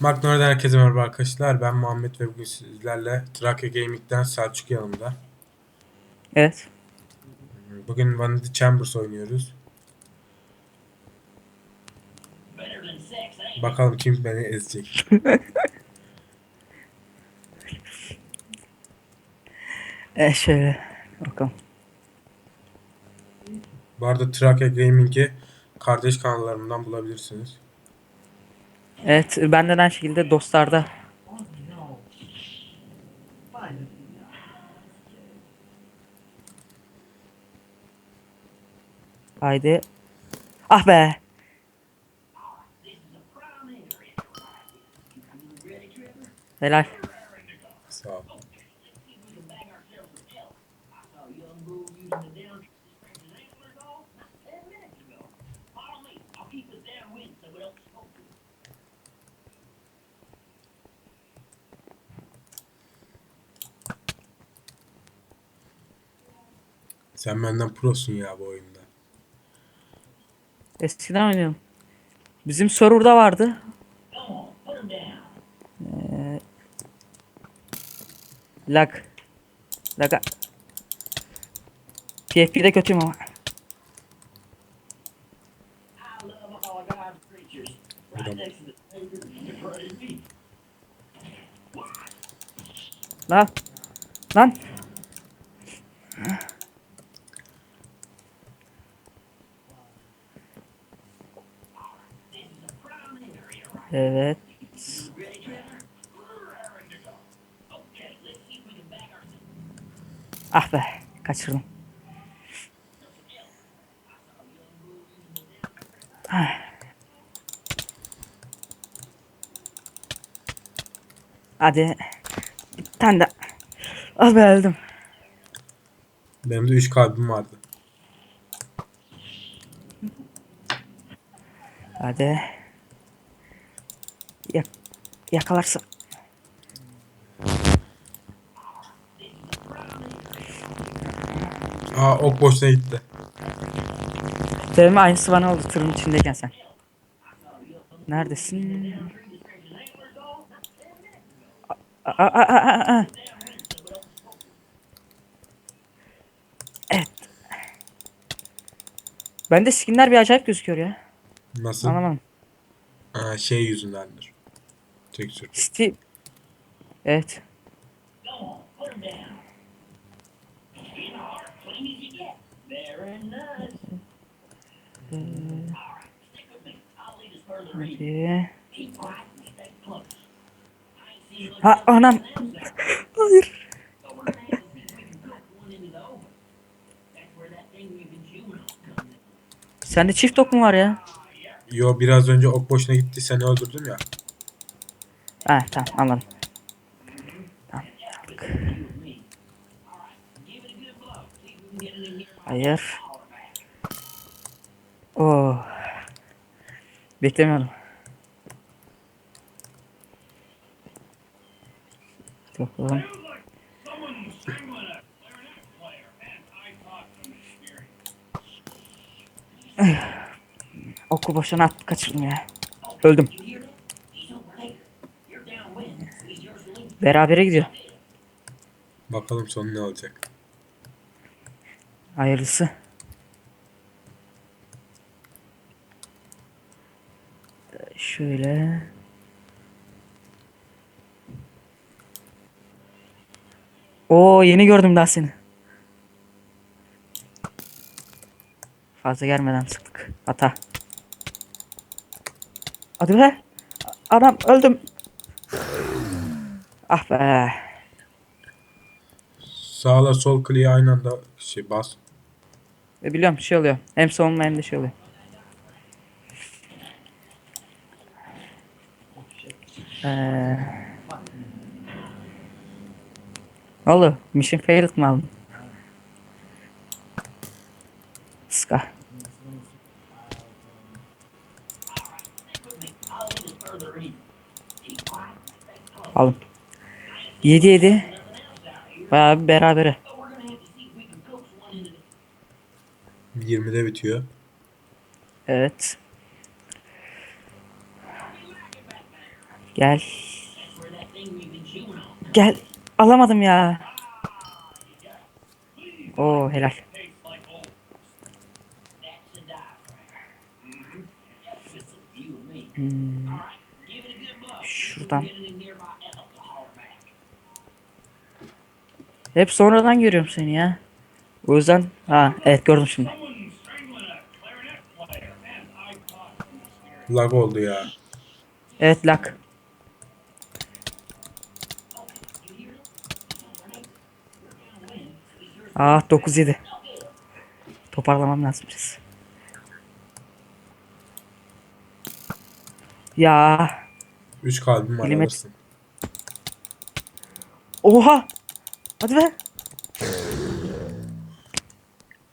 Magno'dan herkese merhaba arkadaşlar. Ben Muhammed ve bugün sizlerle Trakya Gaming'den Selçuk yanımda. Evet. Bugün Vanity Chambers oynuyoruz. Bakalım kim beni ezecek. E şöyle bakalım. Bu arada Trakya Gaming'i kardeş kanallarımdan bulabilirsiniz. Evet ben de aynı şekilde dostlarda. Haydi. Ah be. Helal. Sağ ol. Sen benden prosun ya bu oyunda. Eskiden oynuyorum. Bizim serverda vardı. Ee, lag. Lag. PFP'de kötüyüm ama. Adam. Lan. Lan. Evet. Ah be. Kaçırdım. Ah. Hadi. Bir tane de. Ah be öldüm. Benim de 3 kalbim vardı. Hadi. Yak yakalarsın. Aa ok boşuna gitti. Benim aynısı bana oldu tırın içindeyken sen. Neredesin? Aa, aa, aa, aa. Evet. Bende skinler bir acayip gözüküyor ya. Nasıl? Anlamadım. Aa, şey yüzündendir. Tekstür. Steve. Evet. Hadi. Ha anam. Hayır. Sende çift ok mu var ya? Yo biraz önce ok boşuna gitti seni öldürdüm ya. Ha tamam anladım. Tamam. Hayır. Oo. Beklemiyordum. Bakalım. Oku boşuna at kaçırdım ya. Öldüm. Berabere gidiyor. Bakalım sonu ne olacak. Hayırlısı. Şöyle. Oo yeni gördüm daha seni. Fazla gelmeden sıktık. Hata. Hadi be. Adam öldüm. Ah be. Sağla sol kliğe aynı anda şey bas. E, biliyorum şey oluyor. Hem savunma hem de şey oluyor. Ee... Ne oldu? Mission failed mı aldın? Ska. Alın. 7 7. Bayağı bir berabere. 20'de bitiyor. Evet. Gel. Gel. Alamadım ya. Oo helal. Hmm. Şuradan. Hep sonradan görüyorum seni ya. O yüzden ha evet gördüm şimdi. Lag oldu ya. Evet lak. Ah 9-7. Toparlamam lazım biraz. Ya. 3 kalbim var alırsın. Oha. Hadi be.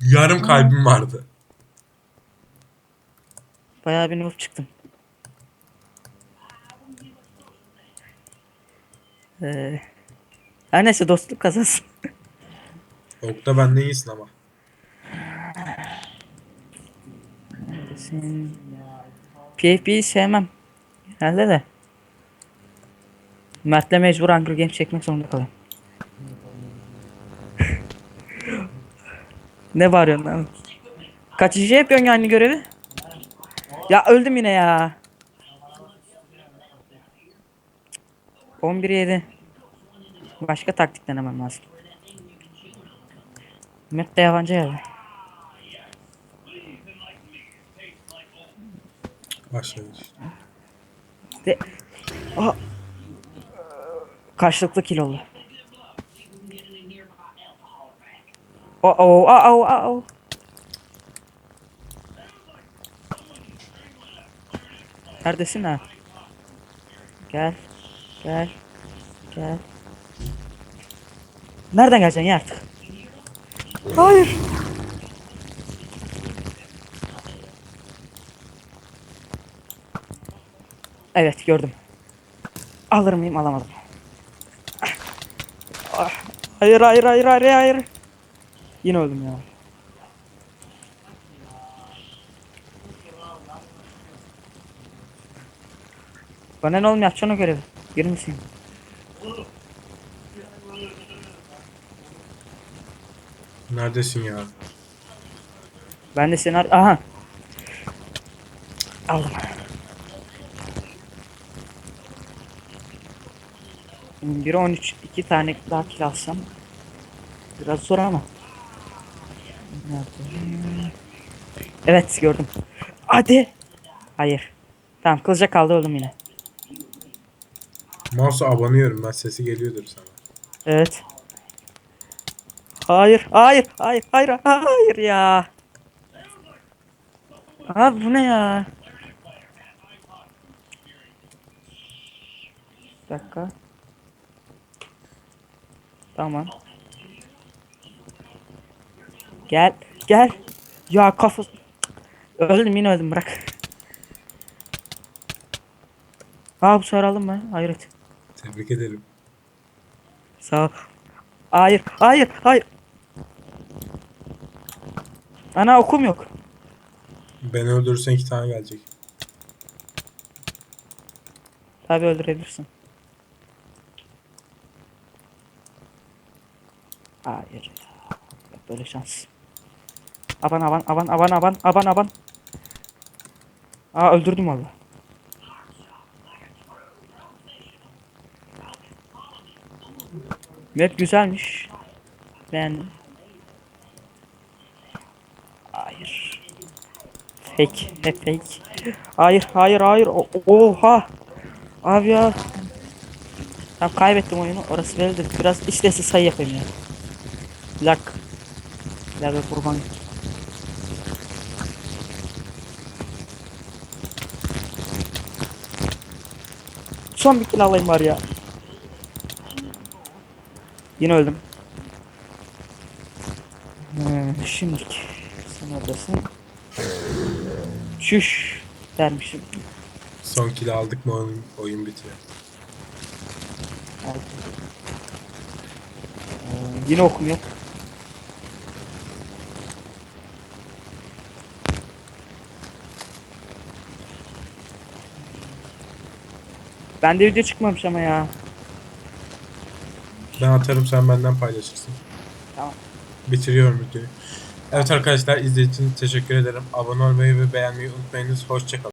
Yarım kalbim vardı. Bayağı bir noob çıktım. Ee, her neyse dostluk kazansın. Okta benden iyisin ama. Senin... PvP'yi sevmem. Herhalde de. Mert'le mecbur Hunger Games çekmek zorunda kalıyorum. Ne bağırıyorsun lan? Kaçıncı yapıyorsun aynı görevi? Ya öldüm yine ya. 11 7. Başka taktik denemem lazım. Map de yabancı geldi. Başlangıç. De Aha. Karşılıklı kill oldu. Oh oh oh oh oh. Neredesin ha? Gel. Gel. Gel. Nereden geleceksin ya artık? Hayır. Evet gördüm. Alır mıyım alamadım. Ah, Hayır hayır hayır hayır hayır. Yine öldüm ya. Bana ne oğlum yapacaksın o görevi. Girir misin? Neredesin ya? Ben de seni ar- Aha. Aldım. Bir 13 iki tane daha kill alsam biraz zor ama. Evet gördüm. Hadi. Hayır. Tamam kılıca kaldı öldüm yine. Mouse'a abanıyorum ben sesi geliyordur sana. Evet. Hayır, hayır, hayır, hayır, hayır ya. Abi bu ne ya? Bir dakika. Tamam. Gel, gel. Ya kafası. Öldüm yine öldüm bırak. Aa bu sefer aldım ben. Hayret. Tebrik ederim. Sağ ol. Hayır, hayır, hayır. Ana okum yok. Beni öldürürsen iki tane gelecek. Tabi öldürebilirsin. Hayır. böyle şans. Aban aban aban aban aban aban aban. Aa öldürdüm valla. Map güzelmiş. Beğendim. Hayır. Fake. Hep fake. Hayır hayır hayır. O- oha. Abi ya. Tamam kaybettim oyunu. Orası bellidir. Biraz istesi sayı yapayım ya. Lak. Lak kurban. Son bir kill alayım var ya. Yine öldüm. Hmm, şimdi sen oradasın. Şuş dermişim. Son kill aldık mı oyun, oyun bitiyor. Ee, yine okum Bende video çıkmamış ama ya. Ben atarım sen benden paylaşırsın. Tamam. Bitiriyorum videoyu. Evet arkadaşlar izlediğiniz için teşekkür ederim. Abone olmayı ve beğenmeyi unutmayınız. Hoşçakalın.